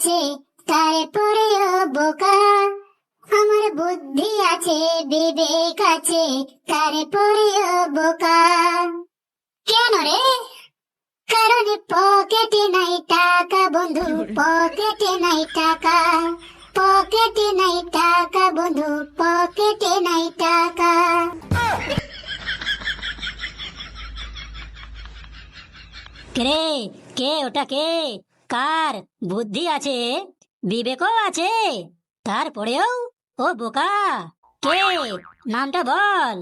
আছে তারপরেও বোকা। আমার বুদ্ধি আছে বিবেক আছে তারপরেও বোকা। কেন রে? কারণ পকেটে নাই টাকা বন্ধু পকেটে নাই টাকা। পকেটে নাই টাকা বন্ধু পকেটে নাই টাকা। কে কে ওটা কে? কার বুদ্ধি আছে বিবেকও আছে তারপরেও ও বোকা। কে? নামটা বল।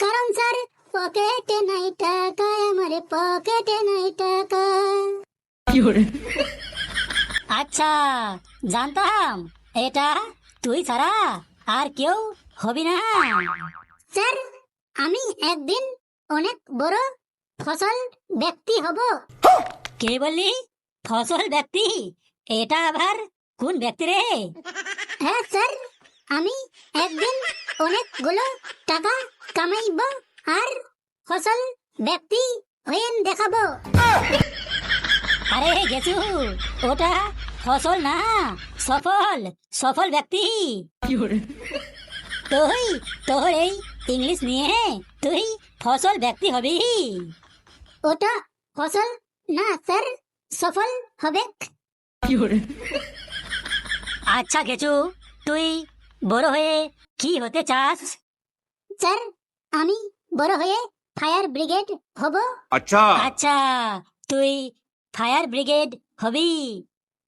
কারণ স্যার পকেটে নাই টাকা আমার পকেটে নাই টাকা। আচ্ছা জানতাম এটা তুই ছাড়া আর কেউ হবি না। স্যার আমি একদিন অনেক বড় ফসল ব্যক্তি হব। কে বললি? ফসল ব্যক্তি এটা আবার কোন ব্যক্তি রে? হ্যাঁ স্যার আমি একদিন অনেকগুলো টাকা কামাইব আর ফসল ব্যক্তি হয়ে দেখাবো। আরে গেছু ওটা ফসল না সফল সফল ব্যক্তি। তুই তোর এই ইংলিশ নিয়ে তুই ফসল ব্যক্তি হবি। ওটা ফসল না স্যার সফল হবে? আচ্ছা গেছু তুই বড় হয়ে কি হতে চাস? স্যার আমি বড় হয়ে ফায়ার ব্রিগেড হব। আচ্ছা। আচ্ছা তুই ফায়ার ব্রিগেড হবি?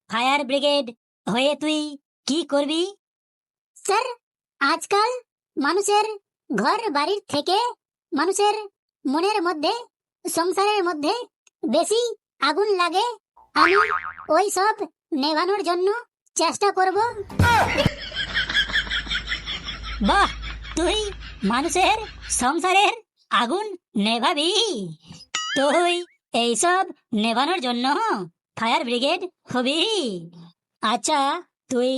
ফায়ার ব্রিগেড হয়ে তুই কি করবি? স্যার আজকাল মানুষের ঘর বাড়ির থেকে মানুষের মনের মধ্যে সংসারের মধ্যে বেশি আগুন লাগে আমি ওই সব নেভানোর জন্য চেষ্টা করব। বাহ তুই মানুষের সংসারের আগুন নেভাবি। তুই এইসব নেভানোর জন্য ফায়ার ব্রিগেড হবি। আচ্ছা তুই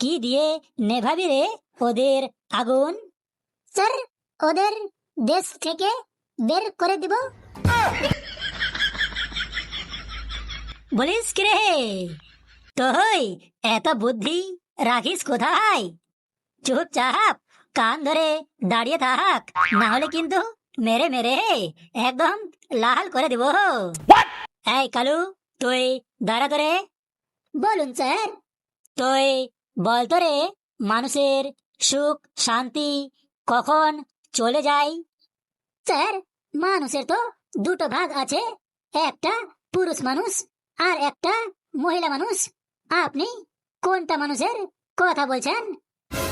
কি দিয়ে নেভাবি রে ওদের আগুন? স্যার ওদের দেশ থেকে বের করে দিব। বলিস কি রে তুই এত বুদ্ধি রাখিস কোথায়? চুপচাপ কান ধরে দাঁড়িয়ে থাক না হলে কিন্তু মেরে মেরে একদম লাল করে দিব। এই কালু তুই দাঁড়া তোরে বলুন স্যার। তুই বল তোরে মানুষের সুখ শান্তি কখন চলে যায়? স্যার মানুষের তো দুটো ভাগ আছে একটা পুরুষ মানুষ আর একটা মহিলা মানুষ, আপনি কোনটা মানুষের কথা বলছেন?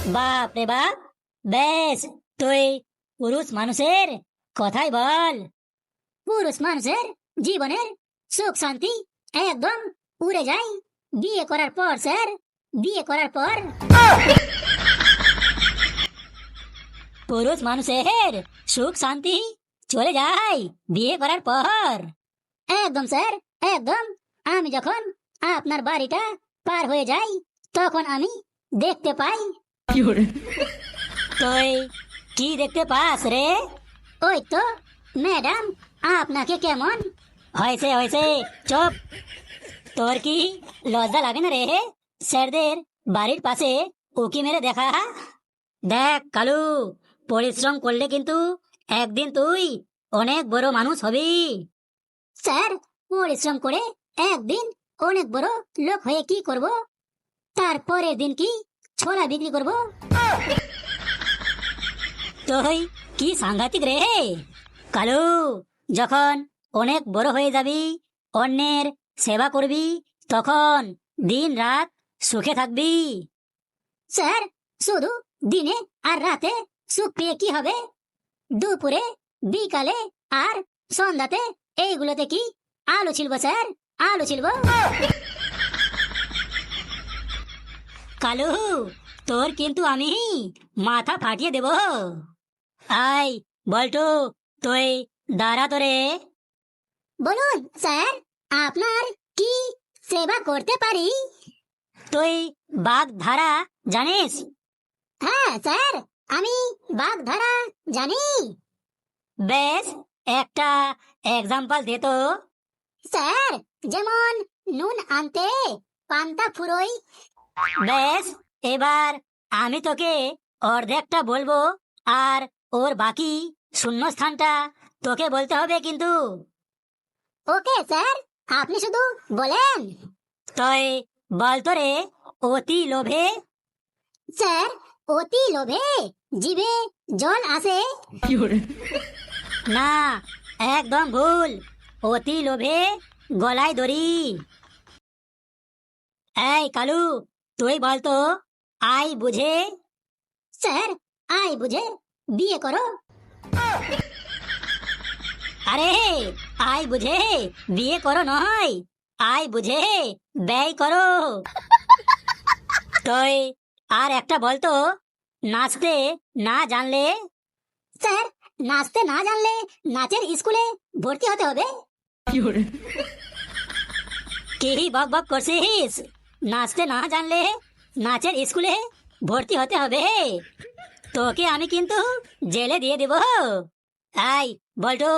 বাপ রে বাপ, বেশ, তুই পুরুষ মানুষের কথাই বল। পুরুষ মানুষের জীবনের সুখ শান্তি একদম উড়ে যায়। বিয়ে করার পর, স্যার, বিয়ে করার পর। পুরুষ মানুষের সুখ শান্তি চলে যায়, বিয়ে করার পর। একদম, স্যার, একদম। আমি যখন আপনার বাড়িটা পার হয়ে যাই তখন আমি দেখতে পাই। তুই কি দেখতে পাস রে? ওই তো ম্যাডাম আপনাকে কেমন? হয়েছে হয়েছে চুপ। তোর কি লজ্জা লাগে না রে? স্যারদের বাড়ির পাশে উকি মেরে দেখা। দেখ কালু পরিশ্রম করলে কিন্তু একদিন তুই অনেক বড় মানুষ হবি। স্যার পরিশ্রম করে একদিন অনেক বড় লোক হয়ে কি করব? তারপরের দিন কি ছোলা বিক্রি করব? তুই কি সাংঘাতিক রে কালু যখন অনেক বড় হয়ে যাবি অন্যের সেবা করবি তখন দিন রাত সুখে থাকবি। স্যার শুধু দিনে আর রাতে সুখ পেয়ে কি হবে? দুপুরে বিকালে আর সন্ধ্যাতে এইগুলোতে কি আলু ছিলবো স্যার? আলু ছিলবো কালু তোর কিন্তু আমি মাথা ফাটিয়ে দেব আই বল্টু তুই দাঁড়া তোরে বলুন স্যার আপনার কি সেবা করতে পারি তুই বাঘ ধারা জানিস হ্যাঁ স্যার আমি বাঘ ধরা জানি বেশ একটা এক্সাম্পল দে তো স্যার যেমন নুন আনতে পান্তা ফুরোই। বেশ এবার আমি তোকে অর্ধেকটা বলব আর ওর বাকি শূন্যস্থানটা তোকে বলতে হবে কিন্তু। ওকে স্যার আপনি শুধু বলেন। তই বলতো রে অতি লোভে। স্যার অতি লোভে জিভে জল আসে না একদম ভুল। অতি লোভে গলায় দড়ি। এই, কালু, তুই বলতো আই বুঝে? স্যার, আই বুঝে? বিয়ে করো। আরে, আই বুঝে, বিয়ে করো নয়। আই বুঝে, ব্যয় করো। তুই আর একটা বলতো নাচতে না জানলে? স্যার, নাচতে না জানলে নাচের স্কুলে ভর্তি হতে হবে। কি বক বক করছিস? নাচতে না জানলে নাচের স্কুলে ভর্তি হতে হবে। তোকে আমি কিন্তু জেলে দিয়ে দেব। আই বলটু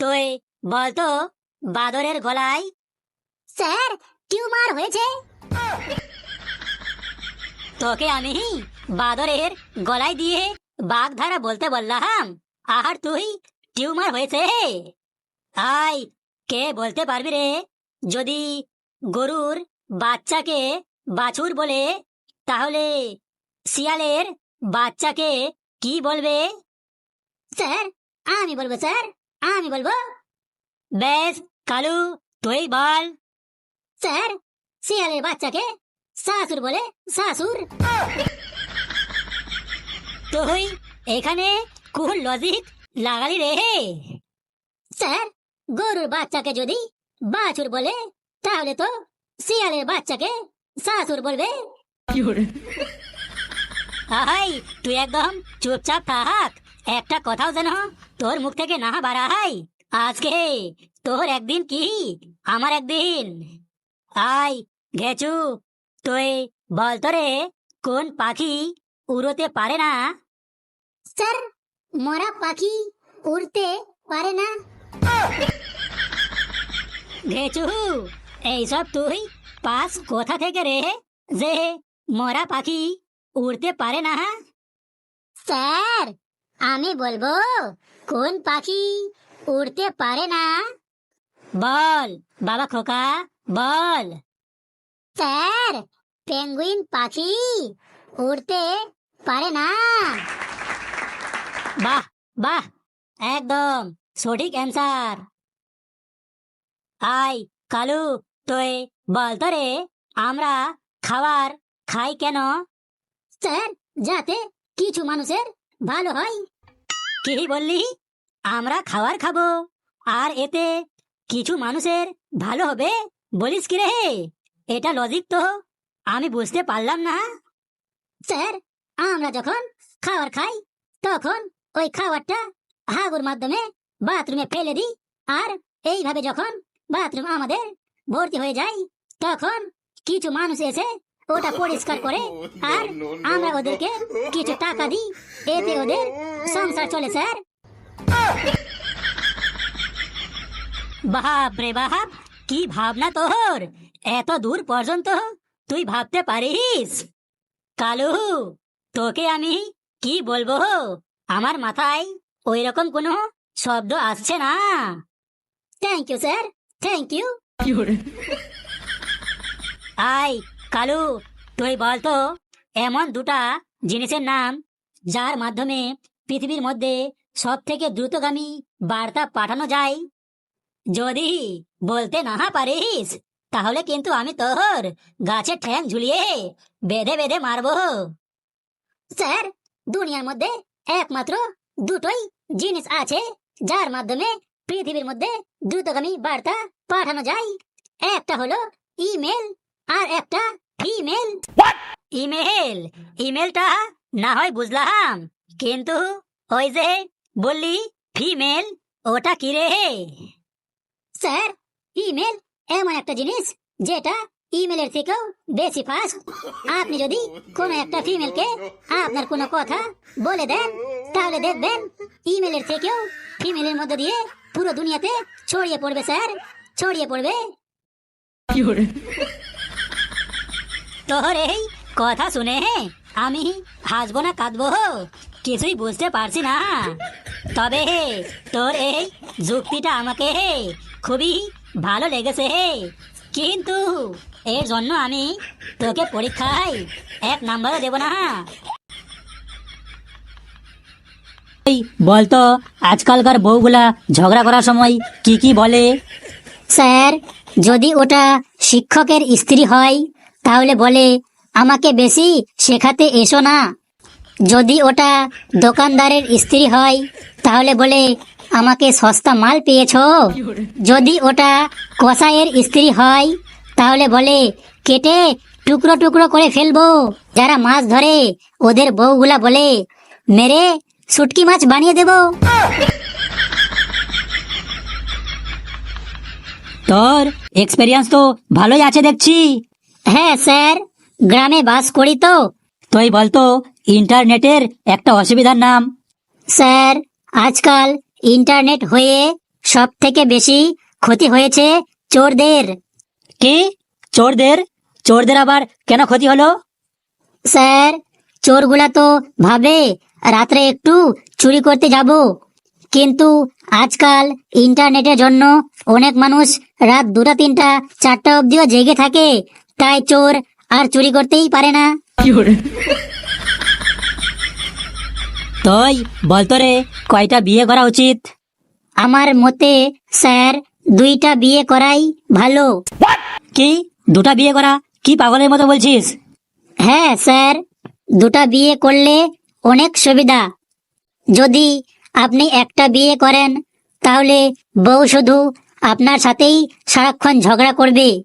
তুই বলতো বাদরের গলায়। স্যার টিউমার হয়েছে। তোকে আমি বাদরের গলায় দিয়ে বাগধারা বলতে বললাম। আর তুই টিউমার হয়েছে। আই কে বলতে পারবি রে? যদি গরুর বাচ্চাকে বাছুর বলে, তাহলে শিয়ালের বাচ্চাকে কি বলবে? স্যার, আমি বলব স্যার, আমি বলব। বেশ, কালু, তুই বল। স্যার, শিয়ালের বাচ্চাকে শাশুর বলে শাশুর তুই এখানে কোন লজিক লাগালি রে? স্যার গরুর বাচ্চাকে যদি বাছুর বলে তাহলে তো শিয়ালের বাচ্চাকে শাশুর বলবে। আহাই তুই একদম চুপচাপ থাক। একটা কথাও যেন তোর মুখ থেকে না বাড়া হাই আজকে তোর একদিন কি? আমার একদিন। আই ঘেচু তুই বলতো রে কোন পাখি উড়োতে পারে না? স্যার মরা পাখি উড়তে পারে না। ঘেচু এইসব তুই পাস কোথা থেকে রে? যে মরা পাখি উড়তে পারে না স্যার, আমি বলব, কোন পাখি উড়তে পারে না? বল, বাবা খোকা, বল। স্যার, পেঙ্গুইন পাখি উড়তে পারে না। বাহ বাহ, একদম সঠিক অ্যান্সার। আই কালু তুই বলতো রে আমরা খাবার খাই কেন? স্যার যাতে কিছু মানুষের ভালো হয়। কি বললি? আমরা খাবার খাব আর এতে কিছু মানুষের ভালো হবে বলিস কি রে? এটা লজিক তো আমি বুঝতে পারলাম না। স্যার আমরা যখন খাবার খাই তখন ওই খাবারটা হাগুর মাধ্যমে বাথরুমে ফেলে দিই আর এইভাবে যখন বাথরুম আমাদের ভর্তি হয়ে যায় তখন কিছু মানুষ এসে ওটা পরিষ্কার করে আর আমরা ওদেরকে কিছু টাকা দিই এতে ওদের সংসার চলে স্যার। বাপ রে বাপ কি ভাবনা তোর? এত দূর পর্যন্ত তুই ভাবতে পারিস? কালু তোকে আমি কি বলব? আমার মাথায় ওই রকম কোনো শব্দ আসছে না। Thank you sir thank you I Kalu তুই বলতো এমন দুটা জিনিসের নাম যার মাধ্যমে পৃথিবীর মধ্যে সব থেকে দ্রুতগামী বার্তা পাঠানো যায়? যদি বলতে না পারিস তাহলে কিন্তু আমি তোর গাছে ঠ্যাং ঝুলিয়ে বেঁধে বেঁধে মারবো। স্যার দুনিয়ার মধ্যে একমাত্র দুটোই জিনিস আছে যার মাধ্যমে পৃথিবীর মধ্যে দ্রুতগামী বার্তা পাঠানো যায়। একটা হলো ইমেল আর একটা ফিমেল। ইমেল ইমেলটা না হয় বুঝলাম কিন্তু ওই যে বললি ফিমেল ওটা কি রে? স্যার ইমেল এমন একটা জিনিস যেটা ইমেলের থেকেও বেশি ফাস্ট আপনি যদি কোনো একটা ফিমেলকে আপনার কোনো কথা বলে দেন তাহলে দেখবেন ইমেলের থেকেও ফিমেলের মধ্যে দিয়ে পুরো দুনিয়াতে ছড়িয়ে পড়বে স্যার। ছড়িয়ে পড়বে। তোর এই কথা শুনে আমি হাসবো না কাঁদবো কিছুই বুঝতে পারছি না। তবে তোর এই যুক্তিটা আমাকে খুবই ভালো লেগেছে কিন্তু এর জন্য আমি তোকে পরীক্ষায় এক নাম্বারও দেব না। বলতো আজকালকার বউগুলা ঝগড়া করার সময় কি কি বলে? স্যার, যদি ওটা শিক্ষকের স্ত্রী হয়, তাহলে বলে, আমাকে বেশি শেখাতে এসো না। যদি ওটা দোকানদারের স্ত্রী হয়, তাহলে বলে, আমাকে সস্তা মাল পেয়েছ। যদি ওটা কসাইয়ের স্ত্রী হয়, তাহলে বলে, কেটে টুকরো টুকরো করে ফেলব। যারা মাছ ধরে, ওদের বউগুলা বলে, মেরে শুটকি মাছ বানিয়ে দেবো। তোর এক্সপেরিয়েন্স তো ভালোই আছে দেখছি। হ্যাঁ স্যার। গ্রামে বাস করি তো। তুই বলতো ইন্টারনেটের একটা অসুবিধার নাম। স্যার আজকাল ইন্টারনেট হয়ে সব থেকে বেশি ক্ষতি হয়েছে চোরদের। কি? চোরদের? চোরদের আবার কেন ক্ষতি হলো? স্যার চোরগুলা তো ভাবে রাত্রে একটু চুরি করতে যাব। কিন্তু আজকাল ইন্টারনেটের জন্য অনেক মানুষ রাত দুটা তিনটা চারটা অবধিও জেগে থাকে। তাই চোর আর চুরি করতেই পারে না। তুই বলতো রে কয়টা বিয়ে করা উচিত? আমার মতে স্যার দুইটা বিয়ে করাই ভালো। কি? দুটা বিয়ে করা? কি পাগলের মতো বলছিস? হ্যাঁ স্যার দুটা বিয়ে করলে অনেক সুবিধা। যদি আপনি একটা বিয়ে করেন, তাহলে বউ শুধু আপনার সাথেই সারাক্ষণ ঝগড়া করবে।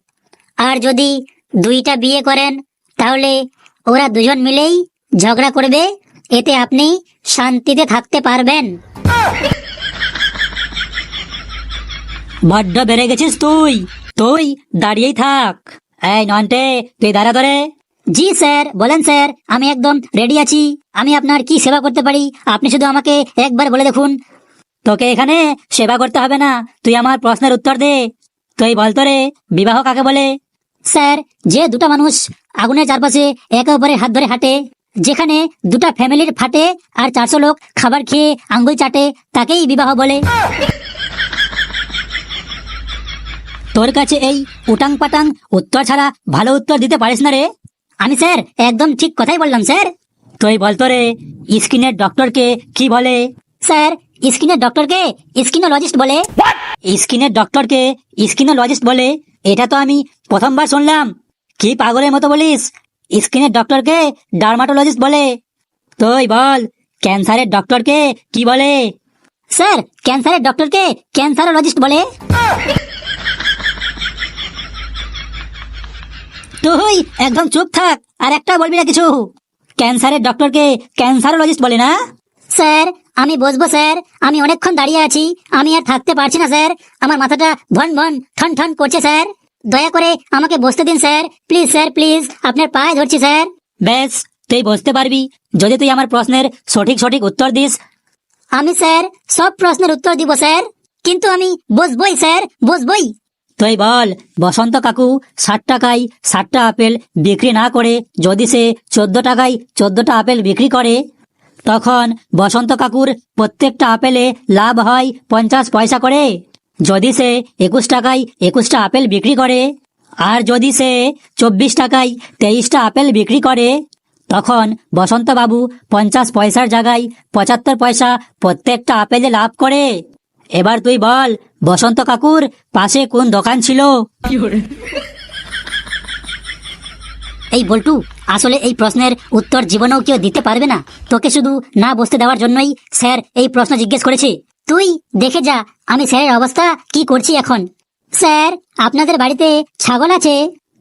আর যদি দুইটা বিয়ে করেন, তাহলে ওরা দুজন মিলেই ঝগড়া করবে। এতে আপনি শান্তিতে থাকতে পারবেন। বড্ড বেড়ে গেছিস তুই। তুই দাঁড়িয়েই থাক। এই নন্টে, তুই দাঁড়া ধরে। জি, স্যার, বলেন, স্যার, আমি একদম রেডি আছি। আমি আপনার কি সেবা করতে পারি? আপনি শুধু আমাকে একবার বলে দেখুন। তোকে এখানে সেবা করতে হবে না। তুই আমার প্রশ্নের উত্তর দে। তুই বলতো রে, বিবাহ কাকে বলে? স্যার, যে দুটা মানুষ আগুনের চারপাশে একে অপরের হাত ধরে হাঁটে, যেখানে দুটা ফ্যামিলির ফাটে আর চারশো লোক খাবার খেয়ে আঙ্গুল চাটে, তাকেই বিবাহ বলে। তোর কাছে এই উটাং পাটাং উত্তর ছাড়া ভালো উত্তর দিতে পারিস না রে? আমি স্যার একদম ঠিক কথাই বললাম স্যার। তুই বলতো রে স্কিনের ডক্টরকে কি বলে? স্যার স্কিনের ডক্টরকে স্কিনোলজিস্ট বলে। স্কিনের ডক্টরকে স্কিনোলজিস্ট বলে। এটা তো আমি প্রথমবার শুনলাম। কি পাগলের মতো বলিস? স্কিনের ডক্টরকে ডার্মাটোলজিস্ট বলে। তুই বল ক্যান্সারের ডক্টরকে কি বলে? স্যার ক্যান্সারের ডক্টরকে ক্যান্সারোলজিস্ট বলে। তুই একদম চুপ থাক আর একটা বলবি না কিছু। ক্যান্সারের ডক্টরকে ক্যান্সারোলজিস্ট বলে না? স্যার আমি বসবো স্যার। আমি অনেকক্ষণ দাঁড়িয়ে আছি। আমি আর থাকতে পারছি না স্যার। আমার মাথাটা ভন ভন ঠন ঠন করছে স্যার। দয়া করে আমাকে বসতে দিন স্যার। Please sir please. আপনার পায়ে ধরছি স্যার। বেশ তুই বসতে পারবি। যদি তুই আমার প্রশ্নের সঠিক সঠিক উত্তর দিস। আমি স্যার সব প্রশ্নের উত্তর দিব স্যার। কিন্তু আমি বসবই স্যার বসবই। তুই বল, বসন্ত কাকু ষাট টাকায় ষাটটা আপেল বিক্রি না করে যদি সে চোদ্দ টাকায় চোদ্দটা আপেল বিক্রি করে? তখন বসন্ত কাকুর প্রত্যেকটা আপেলে লাভ হয় পঞ্চাশ পয়সা করে। যদি সে একুশ টাকায় একুশটা আপেল বিক্রি করে, আর যদি সে চব্বিশ টাকায় তেইশটা আপেল বিক্রি করে, তখন বসন্তবাবু পঞ্চাশ পয়সার জায়গায় পঁচাত্তর পয়সা প্রত্যেকটা আপেলে লাভ করে। এবার তুই বল বসন্ত কাকুর পাশে কোন দোকান ছিল? এই বল্টু আসলে এই প্রশ্নের উত্তর জীবনেও কেউ দিতে পারবে না। তোকে শুধু না বসতে দেওয়ার জন্যই স্যার এই প্রশ্ন জিজ্ঞেস করেছে। তুই দেখে যা আমি স্যারের অবস্থা কি করছি এখন? স্যার আপনাদের বাড়িতে ছাগল আছে?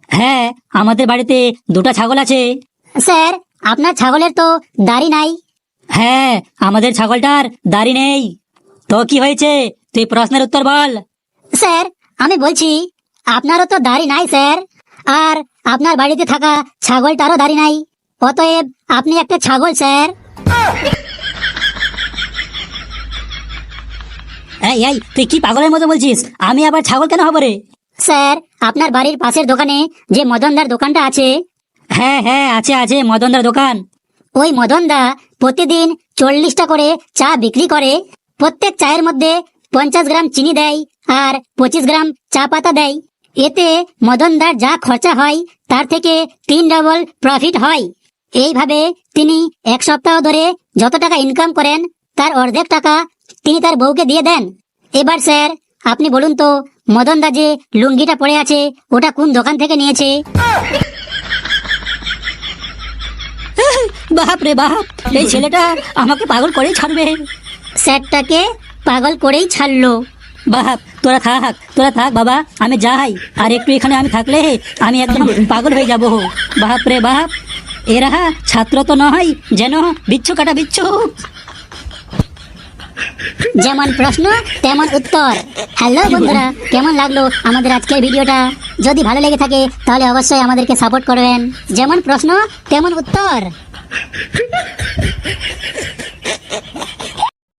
হ্যাঁ আমাদের বাড়িতে দুটো ছাগল আছে। স্যার আপনার ছাগলের তো দাড়ি নাই। হ্যাঁ আমাদের ছাগলটার দাড়ি নেই। তো কি হয়েছে? তুই প্রশ্নের উত্তর বল। স্যার আমি বলছি আপনারও তো দাড়ি নাই স্যার। আর আপনার বাড়িতে থাকা ছাগলটারও দাড়ি নাই। অতএব আপনি একটা ছাগল স্যার। এই এই তুই কি পাগলের মতো বলছিস? আমি আবার ছাগল কেন হব রে? স্যার আপনার বাড়ির পাশের দোকানে যে মদনদার দোকানটা আছে। হ্যাঁ হ্যাঁ আছে আছে মদনদার দোকান। ওই মদনদা প্রতিদিন চল্লিশটা করে চা বিক্রি করে। প্রত্যেক চায়ের মধ্যে পঞ্চাশ গ্রাম চিনি দেয় আর পঁচিশ গ্রাম চা পাতা দেয়। এতে মদনদার যা খরচা হয়, তার থেকে তিন ডবল প্রফিট হয়। এইভাবে তিনি এক সপ্তাহ ধরে যত টাকা ইনকাম করেন, তার অর্ধেক টাকা তিনি তার বউকে দিয়ে দেন। এবার স্যার, আপনি বলুন তো মদনদা যে লুঙ্গিটা পড়ে আছে, ওটা কোন দোকান থেকে নিয়েছে? বাপ রে বাপ, এই ছেলেটা আমাকে পাগল করেই ছাড়বে। স্যারটাকে পাগল করেই ছাড়লো। বাপ তোরা থাক তোরা থাক বাবা আমি যাই। আর একটু এখানে আমি থাকলে আমি একদম পাগল হয়ে যাব। বাপ রে বাপ এরা ছাত্র তো নয় যেন বিচ্ছু কাটা বিচ্ছু। যেমন প্রশ্ন তেমন উত্তর। হ্যালো বন্ধুরা কেমন লাগল আমাদের আজকের ভিডিওটা? যদি ভালো লেগে থাকে তাহলে অবশ্যই আমাদেরকে সাপোর্ট করবেন। যেমন প্রশ্ন তেমন উত্তর।